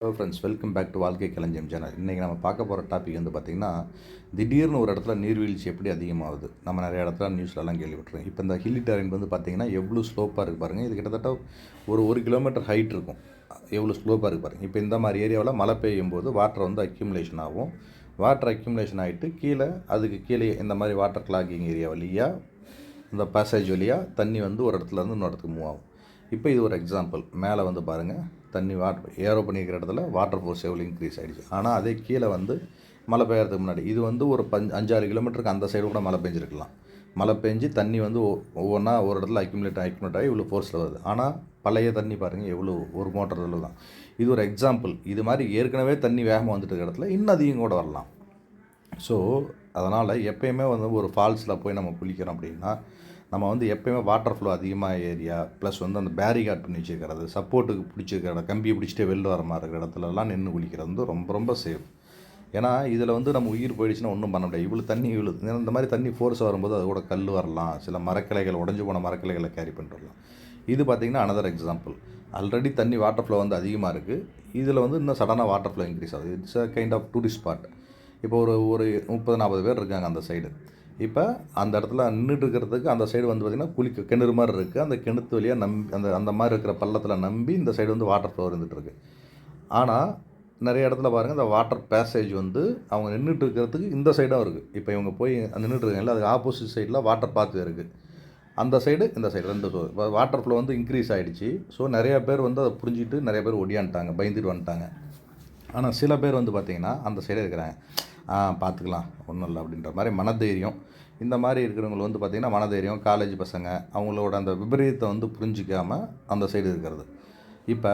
Hello friends welcome back to வாழ்க்கை களஞ்சியம் channel இன்றைக்கி நம்ம பார்க்க போகிற டாபிக் வந்து பார்த்திங்கன்னா திடீர்னு ஒரு இடத்துல நீர்வீழ்ச்சி எப்படி அதிகமாகுது? நம்ம நிறைய இடத்துல நியூஸ்லலாம் கேள்விப்பட்டிருக்கோம். இப்போ இந்த ஹில்லி டெரைன் வந்து பார்த்திங்கன்னா எவ்வளோ ஸ்லோப்பாக இருக்குது பாருங்கள் இது கிட்டத்தட்ட ஒரு ஒரு கிலோமீட்டர் ஹைட் இருக்கும். எவ்வளோ ஸ்லோப்பாக இருக்குது பாருங்கள் இப்போ இந்த மாதிரி ஏரியாவில் மழை பெய்யும் போது வாட்டர் வந்து அக்யூமுலேஷன் ஆகும். வாட்டர் அக்யூமுலேஷன் ஆகிட்டு கீழே அதுக்கு கீழே இந்த மாதிரி வாட்டர் கிளாக்கிங் ஏரியா வழியாக இந்த பேசேஜ் வழியாக தண்ணி வந்து ஒரு இடத்துல இருந்து இன்னொரு இடத்துக்கு மூவ் ஆகும். இப்போ இது ஒரு எக்ஸாம்பிள் மேலே வந்து பாருங்கள் தண்ணி வாட் ஏரோ பண்ணியிருக்கிற இடத்துல வாட்டர் ஃபோர்ஸ் எவ்வளோ இன்க்ரீஸ் ஆகிடுச்சு ஆனால் அதே கீழே வந்து மழை பெய்யறதுக்கு முன்னாடி இது வந்து ஒரு பஞ்சு அஞ்சாறு கிலோமீட்டருக்கு அந்த சைடு கூட மழை பெஞ்சிருக்கலாம். மழை பெஞ்சு தண்ணி வந்து ஒவ்வொன்றா ஒரு இடத்துல அக்யூமுலேட் அக்யூமுலேட் ஆகி இவ்வளோ ஃபோர்ஸில் வருது. ஆனால் பழைய தண்ணி பாருங்கள் எவ்வளோ ஒரு மோட்டர் அளவு தான். இது ஒரு எக்ஸாம்பிள் இது மாதிரி ஏற்கனவே தண்ணி வேகமாக வந்துட்டு இருக்கிற இடத்துல இன்னும் அதிகம் கூட வரலாம். ஸோ அதனால் எப்பயுமே வந்து ஒரு ஃபால்ஸில் போய் நம்ம குளிக்கிறோம் அப்படின்னா நம்ம வந்து எப்பயுமே வாட்டர் ஃப்ளோ அதிகமாக ஏரியா ப்ளஸ் வந்து அந்த பேரிகார்ட் பண்ணி வச்சுருக்கிறது சப்போர்ட்டுக்கு பிடிச்சிருக்கிற இடம் கம்பியை பிடிச்சிட்டே வெளில வர மாதிரி இருக்கிற இடத்துலலாம் நின்று குளிக்கிறது வந்து ரொம்ப ரொம்ப சேஃப் ஏன்னா இதில் வந்து நம்ம உயிர் போயிடுச்சுன்னா ஒன்றும் பண்ண முடியாது. இவ்வளோ தண்ணி இவ்வளோ இந்த மாதிரி தண்ணி ஃபோர்ஸ் வரும்போது அது கூட கல் வரலாம். சில மரக்கிளைகள் உடஞ்சி போன மரக்கிளைகளை கேரி பண்ணிட்டு வரலாம். இது பார்த்திங்கன்னா அனதர் எக்ஸாம்பிள் ஆல்ரெடி தண்ணி வாட்டர் ஃப்ளோ வந்து அதிகமாக இருக்குது இதில் வந்து இன்னும் சடனாக வாட்டர் ஃப்ளோ இன்க்ரீஸ் ஆகுது. It's a kind of tourist spot இப்போ ஒரு ஒரு முப்பது நாற்பது பேர் இருக்காங்க அந்த சைடு இப்போ அந்த இடத்துல நின்றுட்டு இருக்கிறதுக்கு அந்த சைடு வந்து பார்த்திங்கன்னா குளிக்க கிணறு மாதிரி இருக்குது அந்த கிணத்து வழியாக நம்பி அந்த அந்த மாதிரி இருக்கிற பள்ளத்தில் நம்பி இந்த சைடு வந்து வாட்டர் ஃப்ளோ இருந்துகிட்ருக்கு ஆனால் நிறைய இடத்துல பாருங்கள் இந்த வாட்டர் பேசேஜ் வந்து அவங்க நின்றுட்டு இருக்கிறதுக்கு இந்த சைடாக இருக்குது இப்போ இவங்க போய் நின்றுட்டு இருக்காங்கல்ல அதுக்கு ஆப்போசிட் சைடில் வாட்டர் பாத் இருக்குது அந்த சைடு இந்த சைடு ரெண்டு ஸோ இப்போ வாட்டர் ஃப்ளோ வந்து இன்க்ரீஸ் ஆகிடுச்சு ஸோ நிறையா பேர் வந்து அதை புரிஞ்சுட்டு நிறைய பேர் ஒடியான்ட்டாங்க பயந்துட்டு வந்துட்டாங்க. ஆனால் சில பேர் வந்து பார்த்திங்கன்னா அந்த சைடே இருக்கிறாங்க. பார்த்துக்கலாம். ஒன்றும் இல்லை அப்படின்ற மாதிரி மனதைரியம். இந்த மாதிரி இருக்கிறவங்க வந்து பார்த்திங்கன்னா மனதைரியம் காலேஜ் பசங்க அவங்களோட அந்த விபரீதத்தை வந்து புரிஞ்சிக்காமல் அந்த சைடு இருக்கிறது. இப்போ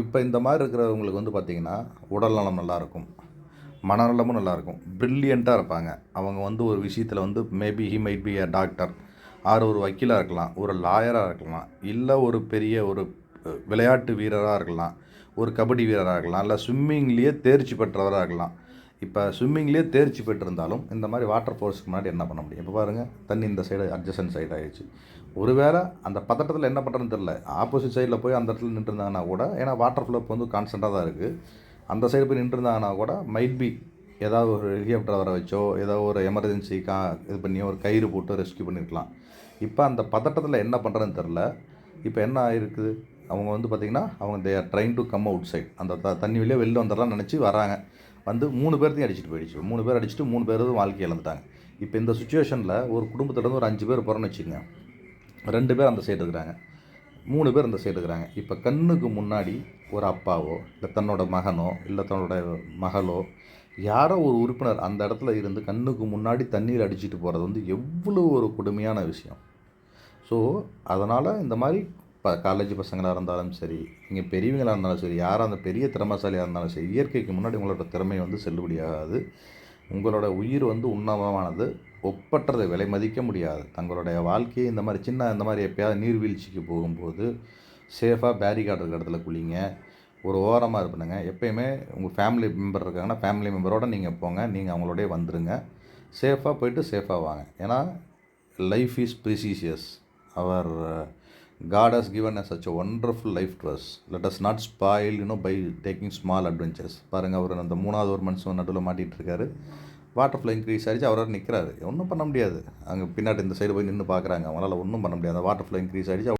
இப்போ இந்த மாதிரி இருக்கிறவங்களுக்கு வந்து பார்த்திங்கன்னா உடல் நலம் நல்லாயிருக்கும் மனநலமும் நல்லாயிருக்கும் ப்ரில்லியண்ட்டாக இருப்பாங்க. அவங்க வந்து ஒரு விஷயத்தில் வந்து maybe he might be a doctor or ஒரு வக்கீலாக இருக்கலாம். ஒரு லாயராக இருக்கலாம். இல்லை ஒரு பெரிய ஒரு விளையாட்டு வீரராக இருக்கலாம். ஒரு கபடி வீரராக இருக்கலாம். இல்லை ஸ்விம்மிங்லேயே தேர்ச்சி பெற்றவராக இருக்கலாம். இப்போ ஸ்விம்மிங்லேயே தேர்ச்சி பெற்றிருந்தாலும் இந்த மாதிரி வாட்டர் ஃபோர்ஸ்க்கு முன்னாடி என்ன பண்ண முடியும்? இப்போ பாருங்கள் தண்ணி இந்த சைடு அட்ஜசன் சைடு ஆகிடுச்சு ஒருவேளை அந்த பதட்டத்தில் என்ன பண்ணுறதுன்னு தெரில ஆப்போசிட் சைடில் போய் அந்த இடத்துல நின்றுருந்தாங்கன்னா கூட ஏன்னா வாட்டர் ஃப்ளோ இப்போ வந்து கான்ஸ்டண்ட்டாக தான் இருக்குது அந்த சைடு போய் நின்றுருந்தாங்கன்னா கூட மைட் பி ஏதாவது ஒரு ஹெலிகாப்டர் வர வச்சோ ஏதோ ஒரு எமர்ஜென்சி கா இது பண்ணி ஒரு கயிறு போட்டு ரெஸ்கியூ பண்ணியிருக்கலாம் இப்போ அந்த பதட்டத்தில் என்ன பண்ணுறதுன்னு தெரில இப்போ என்ன ஆயிருக்குது அவங்க வந்து பார்த்திங்கன்னா அவங்க they are trying to come outside அந்த த தண்ணி வெளியே வெளில வந்துடலாம் நினச்சி வராங்க. வந்து மூணு பேர்த்தையும் அடிச்சிட்டு போயிடுச்சு. மூணு பேர் அடிச்சுட்டு மூணு பேர் வாழ்க்கை இழந்துட்டாங்க. இப்போ இந்த சுச்சுவேஷனில் ஒரு குடும்பத்துலேருந்து ஒரு அஞ்சு பேர் போகிறோன்னு வச்சுக்கோங்க. ரெண்டு பேர் அந்த சைடு இருக்கிறாங்க. மூணு பேர் அந்த சைடு இருக்கிறாங்க. இப்போ கண்ணுக்கு முன்னாடி ஒரு அப்பாவோ இல்லை தன்னோட மகனோ இல்லை தன்னோட மகளோ யாரோ ஒரு உறுப்பினர் அந்த இடத்துல இருந்து கண்ணுக்கு முன்னாடி தண்ணீர் அடிச்சிட்டு போகிறது வந்து எவ்வளோ ஒரு கொடுமையான விஷயம். ஸோ அதனால் இந்த மாதிரி இப்போ காலேஜ் பசங்களாக இருந்தாலும் சரி நீங்கள் பெரியவங்களாக இருந்தாலும் சரி யாராக அந்த பெரிய திறமைசாலியாக இருந்தாலும் சரி இயற்கைக்கு முன்னாடி உங்களோட திறமை வந்து செல்லுபடியாகாது. உங்களோட உயிர் வந்து உன்னதமானது ஒப்பற்றதை விலை மதிக்க முடியாது. தங்களுடைய வாழ்க்கையை இந்த மாதிரி சின்ன இந்த மாதிரி எப்பயாவது நீர்வீழ்ச்சிக்கு போகும்போது சேஃபாக பேரிகார்டு இருக்கிற இடத்துல குளிங்க. ஒரு ஓரமாக இருப்பினுங்க எப்பயுமே உங்கள் ஃபேமிலி மெம்பர் இருக்காங்கன்னா ஃபேமிலி மெம்பரோடு நீங்கள் போங்க. நீங்கள் அவங்களோடய வந்துடுங்க சேஃபாக போயிட்டு சேஃபாக வாங்க. ஏன்னா life is precious our god has given us such a wonderful life to us. Let us not spoil you know by taking small adventures. பாருங்கள் அவர் அந்த மூணாவது ஒரு மனுஷன் நடுவில் மாட்டிகிட்டு இருக்காரு. வாட்டர் ஃப்ளோ இன்க்ரீஸ் ஆகிடுச்சு அவரால் நிற்கிறாரு ஒன்றும் பண்ண முடியாது. அங்கே பின்னாடி இந்த சைடு போய் நின்று பார்க்குறாங்க அவங்களால ஒன்றும் பண்ண முடியாது. வாட்டர் ஃப்ளோ இன்க்ரீஸ் ஆகிடுச்சு